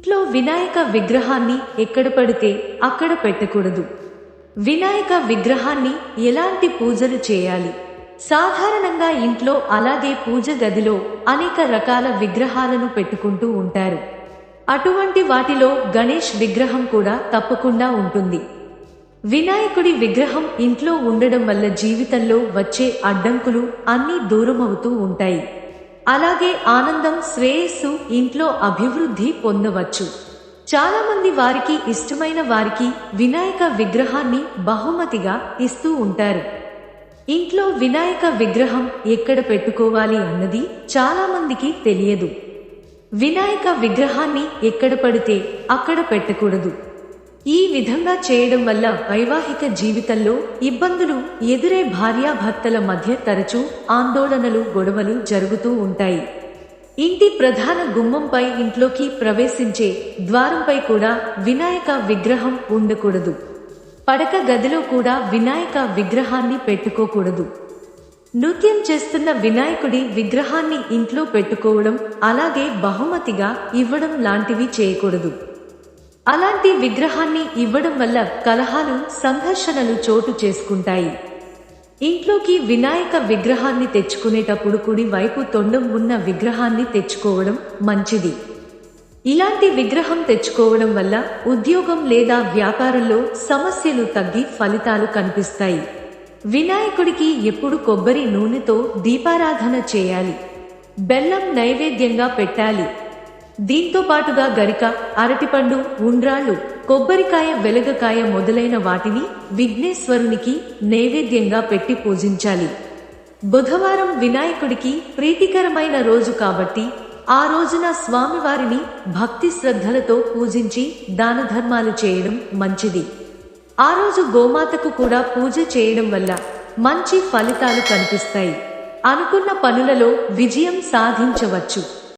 ఇంట్లో వినాయక విగ్రహాన్ని ఎక్కడ పడితే అక్కడ పెట్టకూడదు. వినాయక విగ్రహాన్ని ఎలాంటి పూజలు చేయాలి? సాధారణంగా ఇంట్లో అలాగే పూజ గదిలో అనేక రకాల విగ్రహాలను పెట్టుకుంటూ ఉంటారు. అటువంటి వాటిలో గణేష్ విగ్రహం కూడా తప్పకుండా ఉంటుంది. వినాయకుడి విగ్రహం ఇంట్లో ఉండడం వల్ల జీవితంలో వచ్చే అడ్డంకులు అన్నీ దూరమవుతూ ఉంటాయి. అలాగే ఆనందం శ్రేయస్సు ఇంట్లో అభివృద్ధి పొందవచ్చు. చాలామంది వారికి ఇష్టమైన వారికి వినాయక విగ్రహాన్ని బహుమతిగా ఇస్తూ ఉంటారు. ఇంట్లో వినాయక విగ్రహం ఎక్కడ పెట్టుకోవాలి అన్నది చాలామందికి తెలియదు. వినాయక విగ్రహాన్ని ఎక్కడ పడితే అక్కడ పెట్టకూడదు. ఈ విధంగా చేయడం వల్ల వైవాహిక జీవితంలో ఇబ్బందులు ఎదురే భార్యాభర్తల మధ్య తరచూ ఆందోళనలు గొడవలు జరుగుతూ ఉంటాయి. ఇంటి ప్రధాన గుమ్మంపై ఇంట్లోకి ప్రవేశించే ద్వారంపై కూడా వినాయక విగ్రహం ఉండకూడదు. పడక గదిలో కూడా వినాయక విగ్రహాన్ని పెట్టుకోకూడదు. నృత్యం చేస్తున్న వినాయకుడి విగ్రహాన్ని ఇంట్లో పెట్టుకోవడం అలాగే బహుమతిగా ఇవ్వడం లాంటివి చేయకూడదు. అలాంటి విగ్రహాన్ని ఇవ్వడం వల్ల కలహాలు సంఘర్షణలు చోటు చేసుకుంటాయి. ఇంట్లోకి వినాయక విగ్రహాన్ని తెచ్చుకునేటప్పుడు కుడి వైపు తొండం ఉన్న విగ్రహాన్ని తెచ్చుకోవడం మంచిది. ఇలాంటి విగ్రహం తెచ్చుకోవడం వల్ల ఉద్యోగం లేదా వ్యాపారంలో సమస్యలు తగ్గి ఫలితాలు కనిపిస్తాయి. వినాయకుడికి ఎప్పుడు కొబ్బరి నూనెతో దీపారాధన చేయాలి. బెల్లం నైవేద్యంగా పెట్టాలి. దీంతో పాటుగా గరిక అరటిపండు ఉండ్రాళ్ళు కొబ్బరికాయ వెలగకాయ మొదలైన వాటిని విఘ్నేశ్వరునికి నైవేద్యంగా పెట్టి పూజించాలి. బుధవారం వినాయకుడికి ప్రీతికరమైన రోజు కాబట్టి ఆ రోజున స్వామివారిని భక్తి శ్రద్ధలతో పూజించి దాన ధర్మాలు చేయడం మంచిది. ఆ రోజు గోమాతకు కూడా పూజ చేయడం వల్ల మంచి ఫలితాలు కనిపిస్తాయి. అనుకున్న పనులలో విజయం సాధించవచ్చు.